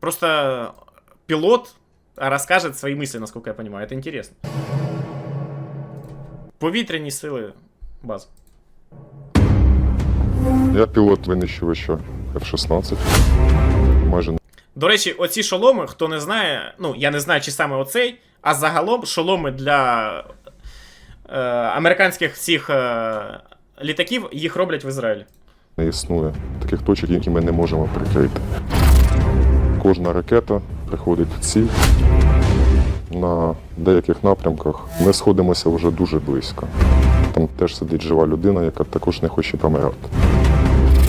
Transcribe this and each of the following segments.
Просто пилот расскажет свои мысли, насколько я понимаю. Это интересно. Повітряні сили баз. Я пілот винищувача F-16. Майже До речі, оці шоломи, хто не знає, ну я не знаю, чи саме оцей, а загалом шоломи для е, американських всіх е, літаків їх роблять в Ізраїлі. не існує таких точок, які ми не можемо прикрити. Кожна ракета приходить в ціль. На деяких напрямках ми сходимося вже дуже близько. Там теж сидить жива людина, яка також не хоче помирати.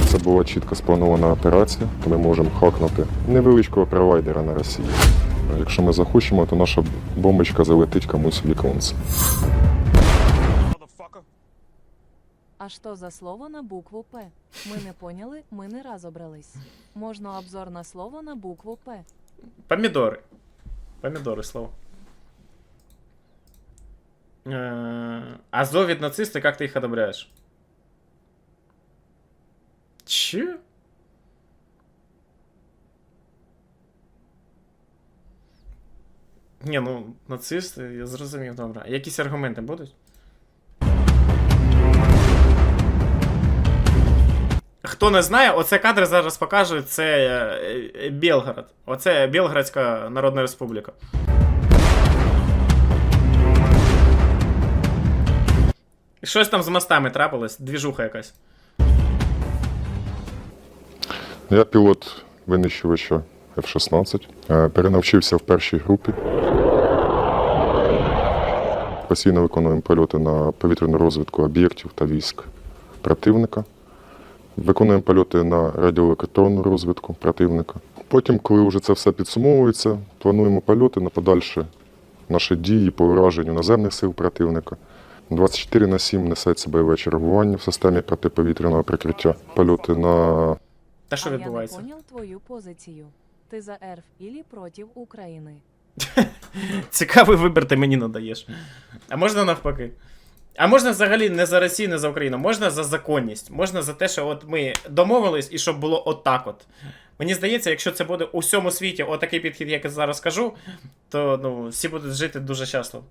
Це була чітко спланована операція. Ми можемо хакнути невеличкого провайдера на Росії. Якщо ми захочемо, то наша бомбочка залетить комусь в віконце. А что за слово на букву П? Мы не поняли, мы не разобрались. Можно обзор на слово на букву П. Помідори. Помідори, слово. Е, Азов від нацисти, як ти їх одобряєш? Че? Ні, ну, нацисти, я зрозумів, добре. Якісь аргументи будуть? Хто не знає, оце кадри зараз покажуть, це е, е, Білгород. Оце Білградська Народна Республіка. Щось там з мостами трапилось, двіжуха якась. Я пілот винищувача F-16. Е, Перенавчився в першій групі. Постійно виконуємо польоти на повітряну розвідку об'єктів та військ противника. Виконуємо польоти на радіолокаторну розвідку противника. Потім, коли вже це все підсумовується, плануємо польоти на подальші наші дії по ураженню наземних сил противника. 24 на 7 несеться бойове чергування в системі протиповітряного прикриття. Польоти на Та що а я не понял твою позицию. Ты за РФ или против Украины? Цікавий вибір ти мені надаєш. А можна навпаки. А можна взагалі не за Росію, не за Україну, можна за законність. Можна за те, що от ми домовились і щоб було отак от. Мені здається, якщо це буде у всьому світі отакий підхід, як я зараз кажу, то ну, всі будуть жити дуже щасливо.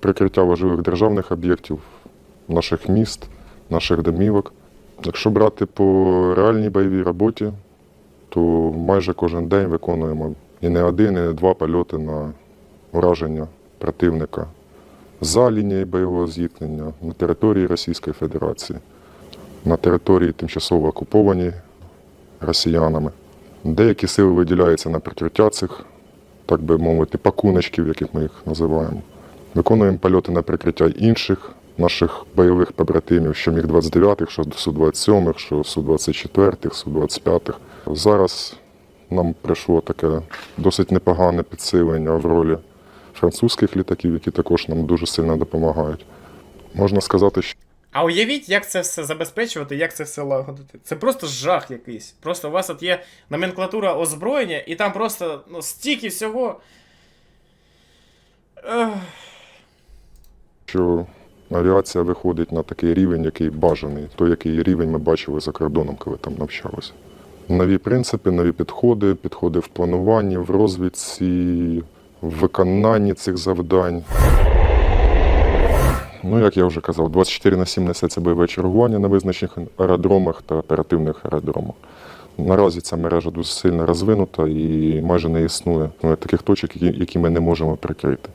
прикриття важливих державних об'єктів, наших міст, наших домівок. Якщо брати по реальній бойовій роботі, то майже кожен день виконуємо і не один, і не два польоти на ураження противника за лінією бойового зіткнення на території Російської Федерації, на території тимчасово окупованій росіянами. Деякі сили виділяються на прикриття цих, так би мовити, пакуночків, яких ми їх називаємо. Виконуємо польоти на прикриття інших наших бойових побратимів, що міг 29-х, що Су-27, що Су-24, Су-25. Зараз нам прийшло таке досить непогане підсилення в ролі французьких літаків, які також нам дуже сильно допомагають. Можна сказати, що А уявіть, як це все забезпечувати, як це все лагодити. Це просто жах якийсь. Просто у вас от є номенклатура озброєння, і там просто ну, стільки всього. Що авіація виходить на такий рівень, який бажаний, той, який рівень ми бачили за кордоном, коли там навчалися. Нові принципи, нові підходи, підходи в плануванні, в розвідці, в виконанні цих завдань. Ну, як я вже казав, 24 на 7 несеться бойове чергування на визначених аеродромах та оперативних аеродромах. Наразі ця мережа дуже сильно розвинута і майже не існує ну, таких точок, які, ми не можемо прикрити.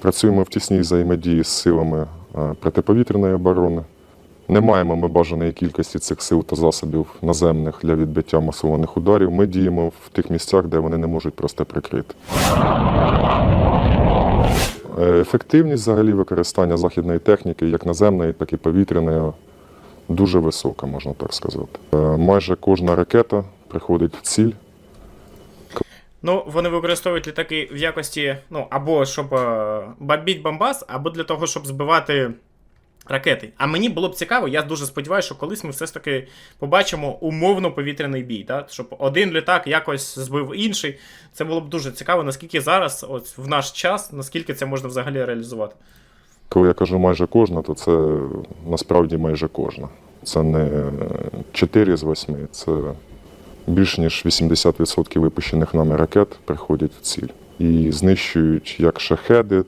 Працюємо в тісній взаємодії з силами е, протиповітряної оборони. Не маємо ми бажаної кількості цих сил та засобів наземних для відбиття масованих ударів. Ми діємо в тих місцях, де вони не можуть просто прикрити. Е, Ефективність взагалі використання західної техніки, як наземної, так і повітряної, дуже висока, можна так сказати. Е, Майже кожна ракета приходить в ціль. Ну, вони використовують літаки в якості, ну, або щоб е, бомбіть бомбас, або для того, щоб збивати ракети. А мені було б цікаво, я дуже сподіваюся, що колись ми все ж таки побачимо умовно повітряний бій, так? щоб один літак якось збив інший. Це було б дуже цікаво, наскільки зараз, от в наш час, наскільки це можна взагалі реалізувати. Коли я кажу майже кожна, то це насправді майже кожна. Це не 4 з 8, це Більш ніж 80% випущених нами ракет приходять в ціль і знищують як шахеди,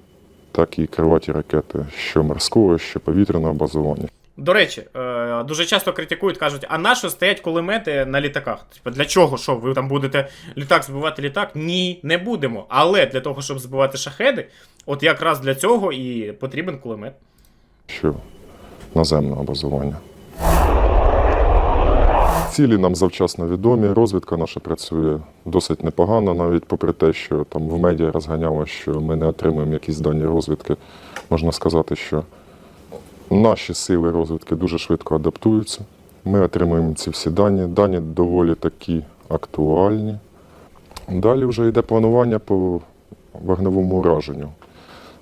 так і криваті ракети, що морського, що повітряного базування. До речі, е, дуже часто критикують, кажуть, а на що стоять кулемети на літаках? Типа, для чого? Що, ви там будете літак збивати літак? Ні, не будемо. Але для того, щоб збивати шахеди, от якраз для цього і потрібен кулемет. що наземного базування. Цілі нам завчасно відомі, розвідка наша працює досить непогано, навіть попри те, що там в медіа розганяло, що ми не отримуємо якісь дані розвідки. Можна сказати, що наші сили розвідки дуже швидко адаптуються. Ми отримуємо ці всі дані. Дані доволі такі актуальні. Далі вже йде планування по вогневому ураженню.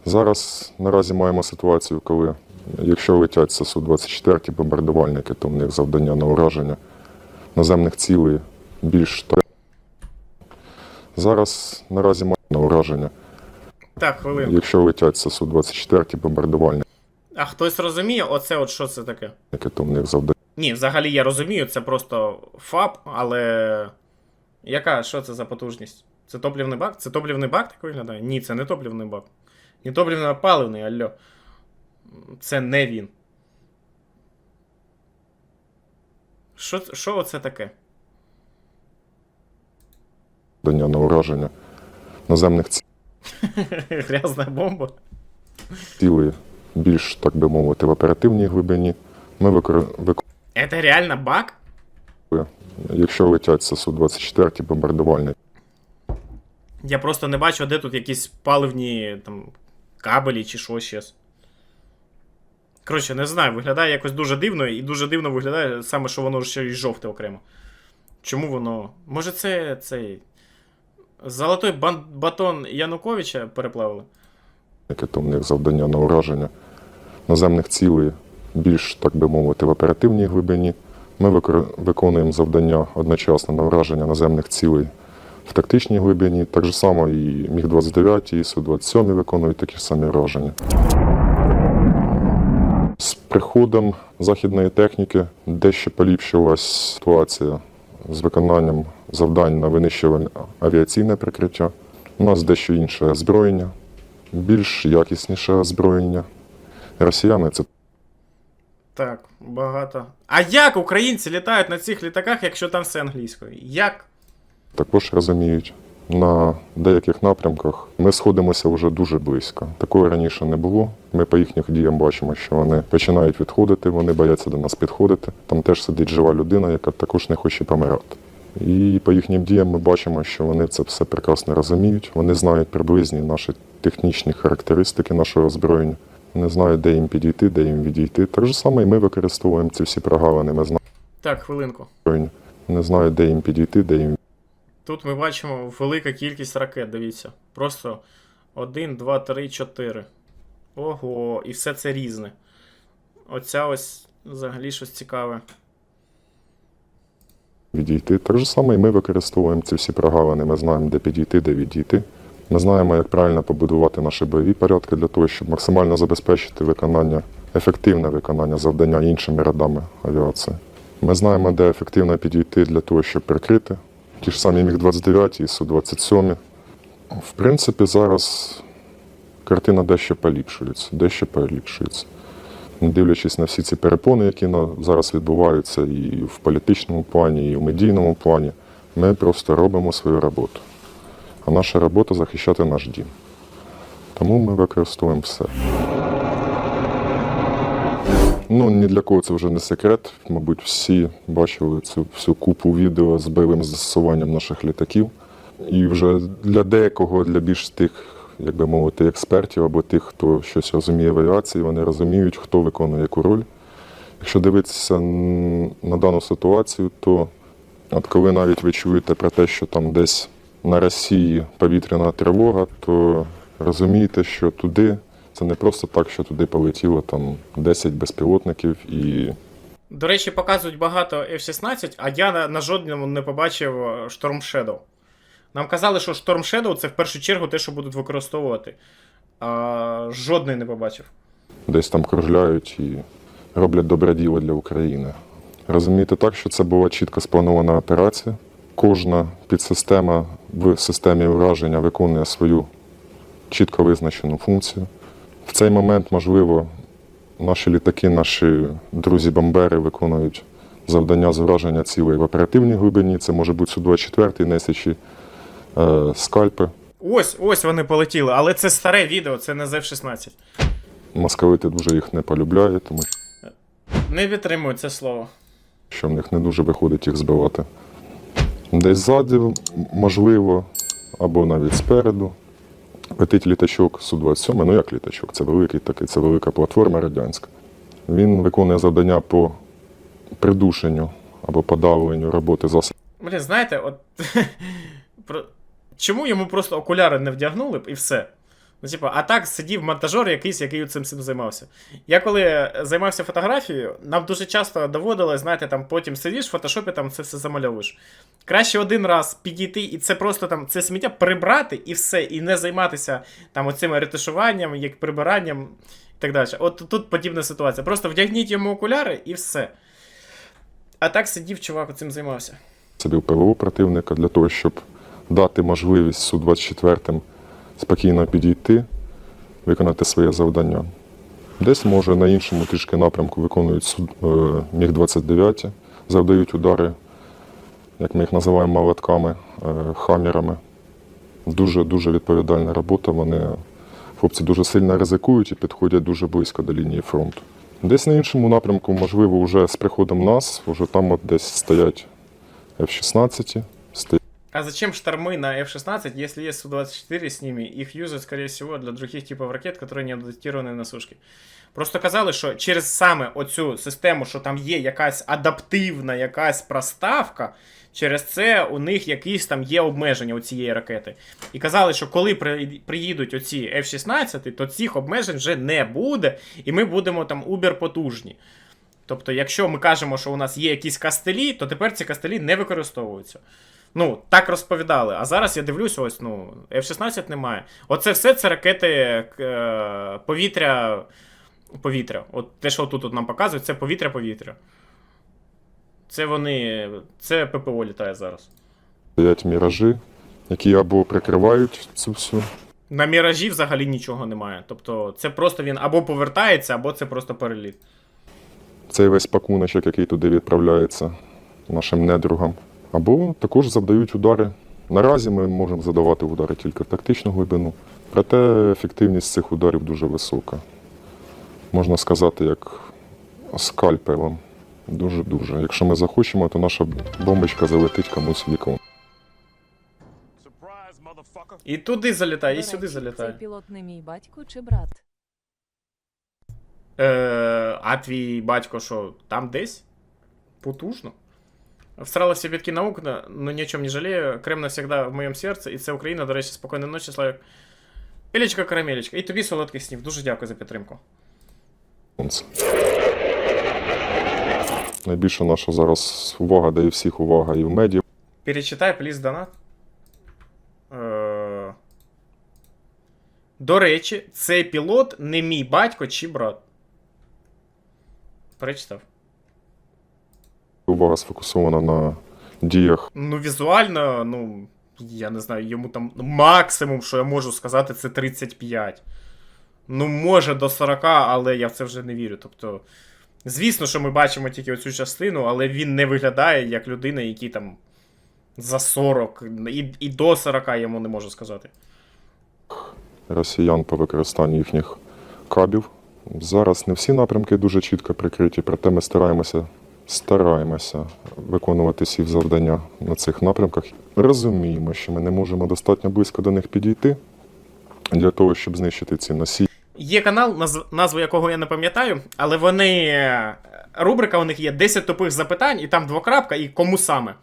Зараз наразі маємо ситуацію, коли якщо летять ССУ-24 бомбардувальники, то в них завдання на ураження наземних цілей більш та- Зараз наразі маємо на ураження. Так, хвилинку. Якщо летять ССУ-24 бомбардувальники, А хтось розуміє, оце от що це таке? то в них завдання Ні, взагалі я розумію, це просто ФАП, але. Яка? Що це за потужність? Це топлівний бак? Це топлівний бак так виглядає? Ні, це не топлівний бак. Не топливно а паливний, алло. Це не він. Що, що оце таке? на ураження наземних Грязна бомба. цілей більш, так би мовити, в оперативній глибині. Ми викор... вик- Це реально бак? Якщо летять ССУ-24 бомбардувальники, Я просто не бачу, де тут якісь паливні там, кабелі чи що щось. Коротше, не знаю, виглядає якось дуже дивно, і дуже дивно виглядає саме, що воно ще й жовте окремо. Чому воно. Може, це цей. Золотой бан- батон Януковича переплавили? то в них завдання на ураження наземних цілей більш, так би мовити, в оперативній глибині. Ми викор- виконуємо завдання одночасно на ураження наземних цілей в тактичній глибині. Так же само і Міг-29, і Су-27 виконують такі ж самі ураження. Приходом західної техніки дещо поліпшилась ситуація з виконанням завдань на винищувальне авіаційне прикриття. У нас дещо інше озброєння, більш якісніше озброєння. Росіяни це Так, багато. А як українці літають на цих літаках, якщо там все англійською? Як? також розуміють. На деяких напрямках ми сходимося вже дуже близько. Такого раніше не було. Ми по їхніх діям бачимо, що вони починають відходити, вони бояться до нас підходити. Там теж сидить жива людина, яка також не хоче помирати. І по їхнім діям ми бачимо, що вони це все прекрасно розуміють. Вони знають приблизні наші технічні характеристики нашого озброєння. Вони знають, де їм підійти, де їм відійти. Так же саме і ми використовуємо ці всі прогалини. Ми знаємо Так, хвилинку. Вони знають, де їм підійти, де їм Тут ми бачимо велика кількість ракет, дивіться. Просто 1, 2, 3, 4. Ого, і все це різне. Оця ось взагалі щось цікаве. відійти. Так же саме і ми використовуємо ці всі прогалини. Ми знаємо, де підійти, де відійти. Ми знаємо, як правильно побудувати наші бойові порядки для того, щоб максимально забезпечити виконання, ефективне виконання завдання іншими родами авіації. Ми знаємо, де ефективно підійти для того, щоб прикрити ті ж самі Міг-29 і Су-27. В принципі, зараз картина дещо поліпшується, дещо поліпшується. Не дивлячись на всі ці перепони, які зараз відбуваються і в політичному плані, і в медійному плані, ми просто робимо свою роботу. А наша робота захищати наш дім. Тому ми використовуємо все. Ну, ні для кого це вже не секрет. Мабуть, всі бачили цю всю купу відео з бойовим застосуванням наших літаків. І вже для декого, для більш тих, як би мовити, експертів або тих, хто щось розуміє в авіації, вони розуміють, хто виконує яку роль. Якщо дивитися на дану ситуацію, то от коли навіть ви чуєте про те, що там десь на Росії повітряна тривога, то розумієте, що туди це не просто так, що туди полетіло там 10 безпілотників і До речі, показують багато F-16, а я на, на жодному не побачив е, Storm Shadow. Нам казали, що Storm Shadow це в першу чергу те, що будуть використовувати. А жодний не побачив. десь там кружляють і роблять добре діло для України. Розумієте так, що це була чітко спланована операція. Кожна підсистема в системі ураження виконує свою чітко визначену функцію. В цей момент, можливо, наші літаки, наші друзі-бомбери виконують завдання з ураження цілей в оперативній глибині. Це може бути Су-24, несячі е, скальпи. Ось, ось вони полетіли, але це старе відео, це не з F-16. Московити дуже їх не полюбляють, тому Не підтримую це слово. що в них не дуже виходить їх збивати. Десь ззаді, можливо, або навіть спереду. Летить літачок Су-27, ну як літачок, це великий такий, це велика платформа радянська. Він виконує завдання по придушенню або подавленню роботи засобів Блін, знаєте, от. Чому йому просто окуляри не вдягнули б і все? Ну, типу, а так сидів монтажер якийсь, який цим всім займався. Я коли займався фотографією, нам дуже часто доводилось, знаєте, там потім сидиш в фотошопі, там це все замальовуєш. Краще один раз підійти і це просто там це сміття прибрати і все, і не займатися там оцим ретушуванням, як прибиранням і так далі. От тут подібна ситуація. Просто вдягніть йому окуляри і все. А так сидів чувак, цим займався. ПВО противника для того, щоб дати можливість Су-24 спокійно підійти, виконати своє завдання. Десь, може, на іншому трішки напрямку виконують е, Міг-29, завдають удари, як ми їх називаємо молотками, е. Дуже-дуже відповідальна робота. Вони, хлопці дуже сильно ризикують і підходять дуже близько до лінії фронту. Десь на іншому напрямку, можливо, вже з приходом нас, вже там от десь стоять F-16, стоять А зачем штормы на F-16, если есть Су-24 с ними? Их юзают, скорее всего, для других типов ракет, которые не адаптированы на сушки. Просто казали, що через саме оцю систему, що там є якась адаптивна якась проставка, через це у них якісь там є обмеження у цієї ракети. І казали, що коли при- приїдуть оці F-16, то цих обмежень вже не буде, і ми будемо там убер потужні. Тобто, якщо ми кажемо, що у нас є якісь кастелі, то тепер ці кастелі не використовуються. Ну, так розповідали. А зараз я дивлюсь, ось, ну, F-16 немає. Оце все це ракети е, повітря. Повітря. От те, що тут нам показують, це повітря-повітря. Це вони. Це ППО літає зараз. стоять міражі, які або прикривають цю всю На міражі взагалі нічого немає. Тобто, це просто він або повертається, або це просто переліт. цей весь пакуночок, який туди відправляється нашим недругам. Або також завдають удари. Наразі ми можемо задавати удари тільки в тактичну глибину, проте ефективність цих ударів дуже висока. Можна сказати, як скальпелем. Дуже-дуже. Якщо ми захочемо, то наша бомбочка залетить комусь в вікно. І туди залітає, і сюди залітає. Цей пілот не мій батько чи брат. Е, а твій батько що, там десь? Потужно. Всрала всі бітки наук, но ни о чем не жалею. Крем навсегда в моєму серці. І це Україна, до речі, спокійної ночі, Славік. Пілечка, карамелечка. І тобі солодких снів. Дуже дякую за підтримку. Сонце. Найбільша наша зараз увага, да і всіх увага і в медіа. Перечитай, пліз, донат. Е... До речі, цей пілот не мій батько чи брат. Перечитав. Увага сфокусована на діях Ну, візуально, ну, я не знаю, йому там максимум, що я можу сказати, це 35. Ну, може до 40, але я в це вже не вірю. Тобто, звісно, що ми бачимо тільки оцю частину, але він не виглядає як людина, який там за 40, і, і до 40 я йому не можу сказати. росіян по використанню їхніх кабів. Зараз не всі напрямки дуже чітко прикриті, проте ми стараємося, стараємося виконувати всі завдання на цих напрямках. Розуміємо, що ми не можемо достатньо близько до них підійти для того, щоб знищити ці носії. Є канал, назву якого я не пам'ятаю, але вони. е, Рубрика у них є 10 тупих запитань, і там двокрапка, і кому саме.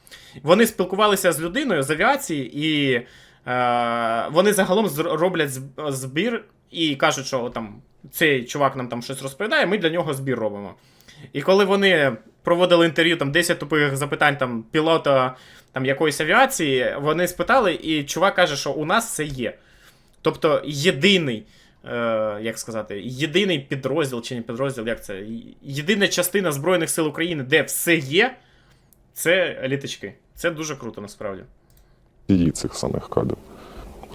Вони спілкувалися з людиною з авіації, і е, вони загалом роблять збір і кажуть, що там цей чувак нам там щось розповідає, ми для нього збір робимо. І коли вони проводили інтерв'ю, там 10 тупих запитань там, пілота там, якоїсь авіації, вони спитали, і чувак каже, що у нас це є. Тобто єдиний, е, як сказати, єдиний підрозділ чи не підрозділ, як це? Єдина частина Збройних сил України, де все є, це літачки. Це дуже круто насправді. її цих самих кадрів.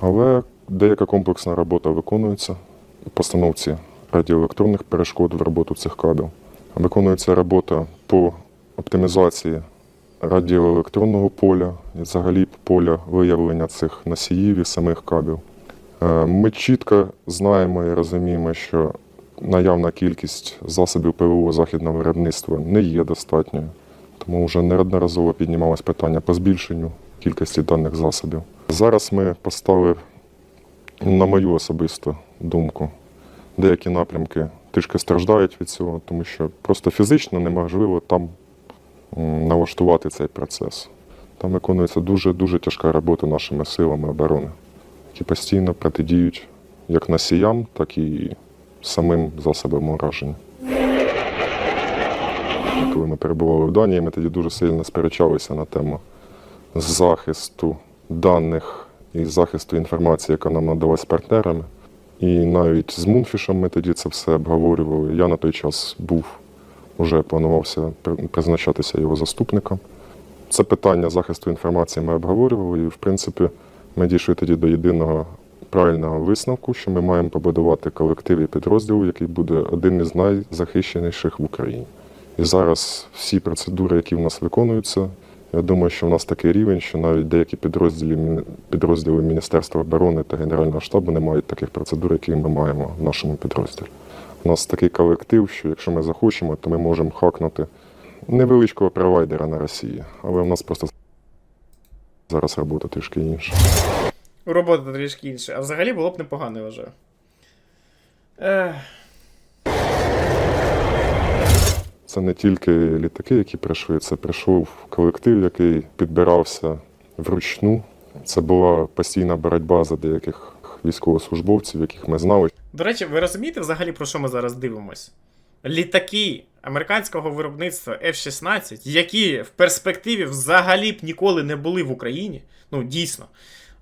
Але деяка комплексна робота виконується у постановці радіоелектронних перешкод в роботу цих кадрів. Виконується робота по оптимізації радіоелектронного поля і взагалі поля виявлення цих носіїв і самих кабів. Е, Ми чітко знаємо і розуміємо, що наявна кількість засобів ПВО західного виробництва не є достатньою. Тому вже неодноразово піднімалось питання по збільшенню кількості даних засобів. Зараз ми поставили, на мою особисту думку, деякі напрямки трішки страждають від цього, тому що просто фізично неможливо там налаштувати цей процес. Там виконується дуже-дуже тяжка робота нашими силами оборони, які постійно протидіють як носіям, так і самим засобам ураження. Коли ми перебували в Данії, ми тоді дуже сильно сперечалися на тему захисту даних і захисту інформації, яка нам надалась партнерами. І навіть з Мунфішем ми тоді це все обговорювали. Я на той час був, вже планувався при- призначатися його заступником. Це питання захисту інформації ми обговорювали, і, в принципі, ми дійшли тоді до єдиного правильного висновку, що ми маємо побудувати колектив і підрозділ, який буде один із найзахищеніших в Україні. І зараз всі процедури, які в нас виконуються, я думаю, що в нас такий рівень, що навіть деякі підрозділи, підрозділи Міністерства оборони та Генерального штабу не мають таких процедур, які ми маємо в нашому підрозділі. У нас такий колектив, що якщо ми захочемо, то ми можемо хакнути невеличкого провайдера на Росії. Але в нас просто зараз робота трішки інша. Робота трішки інша. А взагалі було б непогано, я. Ех. Це не тільки літаки, які прийшли, це прийшов колектив, який підбирався вручну. Це була постійна боротьба за деяких військовослужбовців, яких ми знали. До речі, ви розумієте взагалі про що ми зараз дивимось? Літаки американського виробництва F-16, які в перспективі взагалі б ніколи не були в Україні. Ну, дійсно,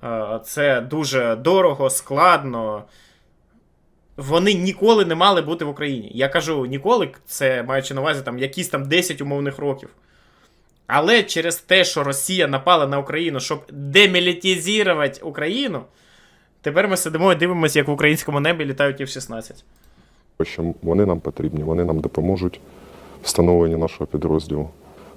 Е, це дуже дорого, складно. Вони ніколи не мали бути в Україні. Я кажу ніколи, це маючи на увазі там якісь там 10 умовних років. Але через те, що Росія напала на Україну, щоб демілітизувати Україну, тепер ми сидимо і дивимося, як в українському небі літають F-16. що вони нам потрібні, вони нам допоможуть в встановленні нашого підрозділу.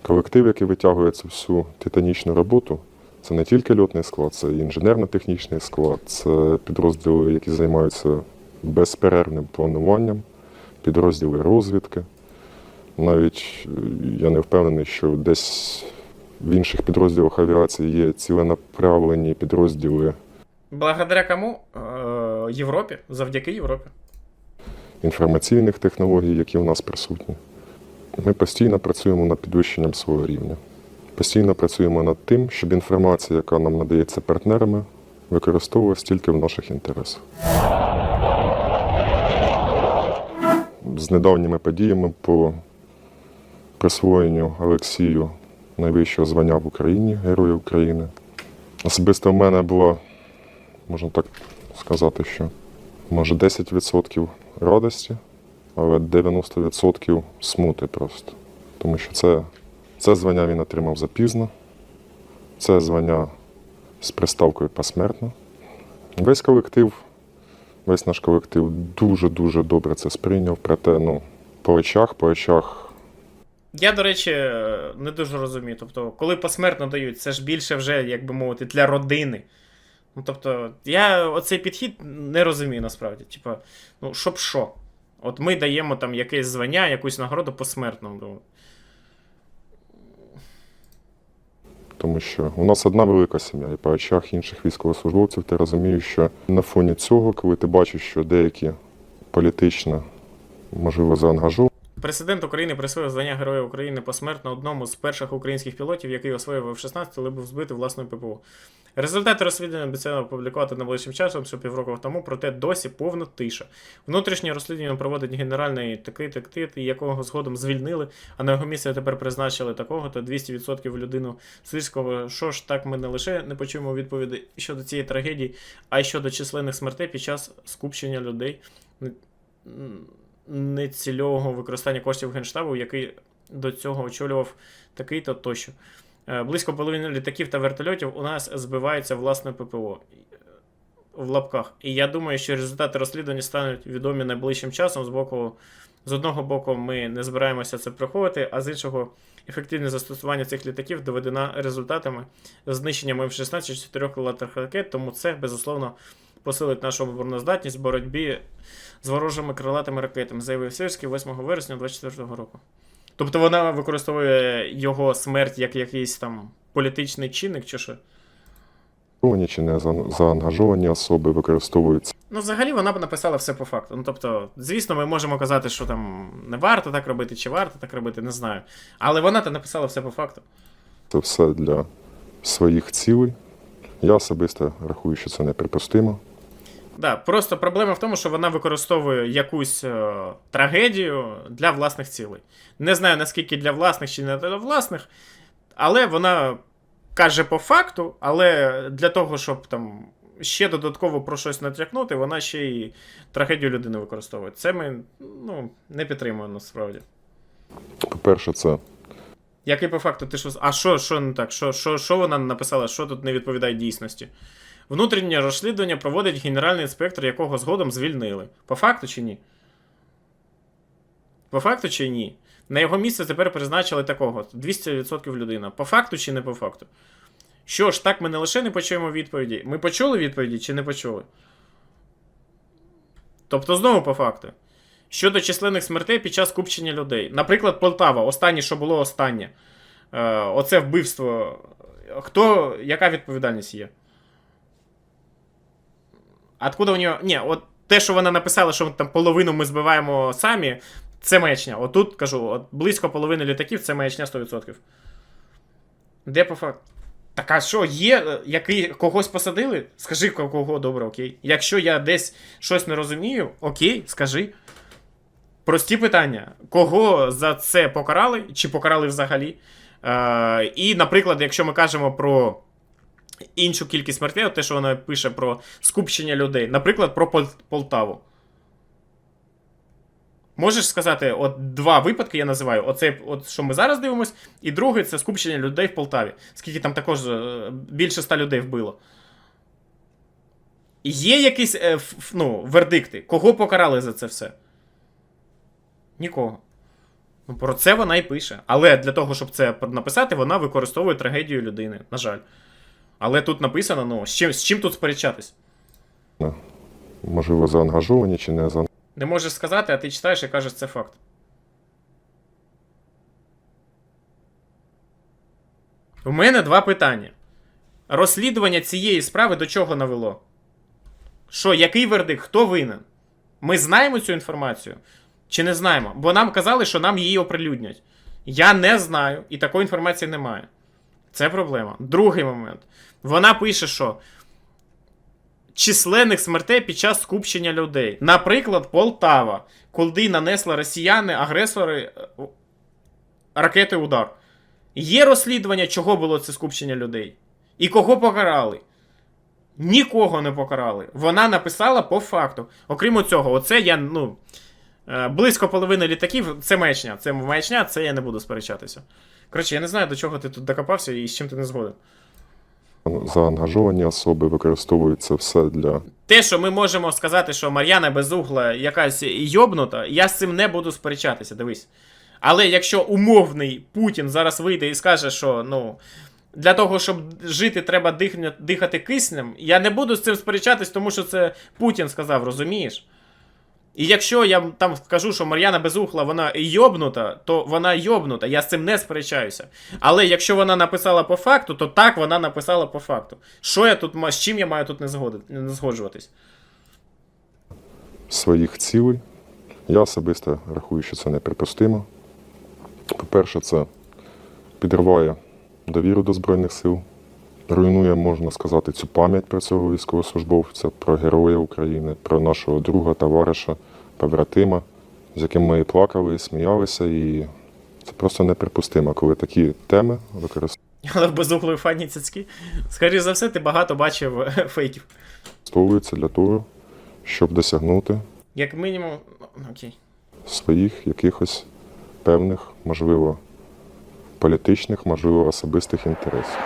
Колектив, який витягує цю всю титанічну роботу, це не тільки льотний склад, це інженерно-технічний склад, це підрозділи, які займаються безперервним плануванням, підрозділи розвідки. Навіть е, я не впевнений, що десь в інших підрозділах авіації є ціленаправлені підрозділи Благодаря кому? Е, Європі. Завдяки Європі. інформаційних технологій, які в нас присутні. Ми постійно працюємо над підвищенням свого рівня. Постійно працюємо над тим, щоб інформація, яка нам надається партнерами, використовувалась тільки в наших інтересах. З недавніми подіями по присвоєнню Олексію найвищого звання в Україні, Героя України. Особисто в мене було, можна так сказати, що може 10% радості, але 90% смути просто. Тому що це, це звання він отримав запізно, це звання з приставкою посмертно. Весь колектив, весь наш колектив дуже-дуже добре це сприйняв. Проте, ну, по очах, по очах Я, до речі, не дуже розумію. Тобто, коли посмертно дають, це ж більше вже, як би мовити, для родини. Ну, тобто, я оцей підхід не розумію насправді. Типа, ну, щоб що? От ми даємо там якесь звання, якусь нагороду посмертно. Тому що у нас одна велика сім'я, і по очах інших військовослужбовців ти розумієш, що на фоні цього, коли ти бачиш, що деякі політично, можливо, заангажовані, Президент України присвоїв звання Героя України посмертно одному з перших українських пілотів, який освоїв F-16, але був збитий власною ППО. Результати розслідування обіцяли опублікувати найближчим часом, що півроку тому, проте досі повна тиша. Внутрішнє розслідування проводить генеральний такий тактит, якого згодом звільнили, а на його місце тепер призначили такого, то 200% людину сирського. Що ж так ми не лише не почуємо відповіді щодо цієї трагедії, а й щодо численних смертей під час скупчення людей нецільового використання коштів Генштабу, який до цього очолював такий-то тощо. Е, Близько половини літаків та вертольотів у нас збивається власне ППО в лапках. І я думаю, що результати розслідування стануть відомі найближчим часом. З боку, з одного боку, ми не збираємося це приховувати, а з іншого, ефективне застосування цих літаків доведено результатами знищення М-16 чотирьох крилатих ракет, тому це, безусловно, посилить нашу обороноздатність в боротьбі з ворожими крилатими ракетами, заявив Сирський 8 вересня 2024 року. Тобто вона використовує його смерть як якийсь там політичний чинник, чи що? Заангажовані чи не заангажовані особи використовуються Ну, взагалі вона б написала все по факту. Ну, тобто, звісно, ми можемо казати, що там не варто так робити, чи варто так робити, не знаю. Але вона то написала все по факту. це все для своїх цілей. Я особисто рахую, що це неприпустимо. Да, просто проблема в тому, що вона використовує якусь е, трагедію для власних цілей. Не знаю наскільки для власних чи не для власних, але вона каже по факту, але для того, щоб там ще додатково про щось натякнути, вона ще й трагедію людини використовує. Це ми ну, не підтримуємо насправді. По-перше, це Який по факту ти що. А що, що не так? Що, що, що вона написала, що тут не відповідає дійсності? Внутрішнє розслідування проводить генеральний інспектор, якого згодом звільнили. По факту чи ні? По факту чи ні? На його місце тепер призначили такого 200% людина. По факту чи не по факту? Що ж, так ми не лише не почуємо відповіді. Ми почули відповіді чи не почули? Тобто, знову по факту. Щодо численних смертей під час скупчення людей. Наприклад, Полтава, останнє, що було останнє. Е, оце вбивство. Хто, яка відповідальність є? Откуда у нього. Ні, от те, що вона написала, що там половину ми збиваємо самі, це маячня. Отут кажу, от близько половини літаків це маячня 100%. Де по факту? Так а що, є, е, який когось посадили? Скажи кого добре, окей. Якщо я десь щось не розумію, окей, скажи. Прості питання. Кого за це покарали, чи покарали взагалі? Е, і, наприклад, якщо ми кажемо про іншу кількість смертей, от те, що вона пише про скупчення людей, наприклад, про Пол- Полтаву. Можеш сказати, от два випадки я називаю: оце, от що ми зараз дивимось, і другий це скупчення людей в Полтаві. Скільки там також е, більше ста людей вбило. Є якісь е, ну, вердикти? Кого покарали за це все? Нікого. Ну, про це вона і пише. Але для того, щоб це написати, вона використовує трагедію людини, на жаль. Але тут написано, ну, з чим, з чим тут сперечатись? можливо заангажовані чи не заангажовані. Не можеш сказати, а ти читаєш і кажеш, це факт. У мене два питання. Розслідування цієї справи до чого навело? Що, який вердикт? Хто винен? Ми знаємо цю інформацію? Чи не знаємо? Бо нам казали, що нам її оприлюднять. Я не знаю, і такої інформації немає. Це проблема. Другий момент. Вона пише, що численних смертей під час скупчення людей. Наприклад, Полтава, коли нанесла росіяни-агресори е, ракети удар. Є розслідування, чого було це скупчення людей? І кого покарали? Нікого не покарали. Вона написала по факту. Окрім цього, оце я, ну. е, Близько половини літаків це маячня. Це маячня, це я не буду сперечатися. Коротше, я не знаю, до чого ти тут докопався і з чим ти не згоден. заангажовані особи використовують це все для Те, що ми можемо сказати, що Мар'яна Безугла якась йобнута, я з цим не буду сперечатися, дивись. Але якщо умовний Путін зараз вийде і скаже, що ну. Для того, щоб жити, треба дихати киснем, я не буду з цим сперечатись, тому що це Путін сказав, розумієш? І якщо я там скажу, що Мар'яна Безухла вона йобнута, то вона йобнута, я з цим не сперечаюся. Але якщо вона написала по факту, то так вона написала по факту. Що я тут з чим я маю тут не, згоди, не згоджуватись? своїх цілей. Я особисто рахую, що це неприпустимо. По-перше, це підриває довіру до Збройних сил, руйнує, можна сказати, цю пам'ять про цього військовослужбовця, про героя України, про нашого друга, товариша, побратима, з яким ми і плакали, і сміялися. І це просто неприпустимо, коли такі теми використовуються. Але в безуглої фані цяцьки. Скоріше за все, ти багато бачив е, фейків. використовуються для того, щоб досягнути Як мінімум. ну, Окей. своїх якихось певних, можливо, політичних, можливо, особистих інтересів.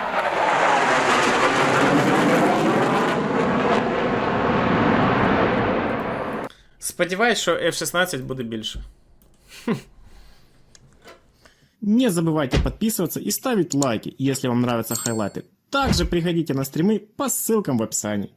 Сподіваюсь, що F-16 буде більше. Не забывайте подписываться и ставить лайки, если вам нравятся хайлайты. Также приходите на стримы по ссылкам в описании.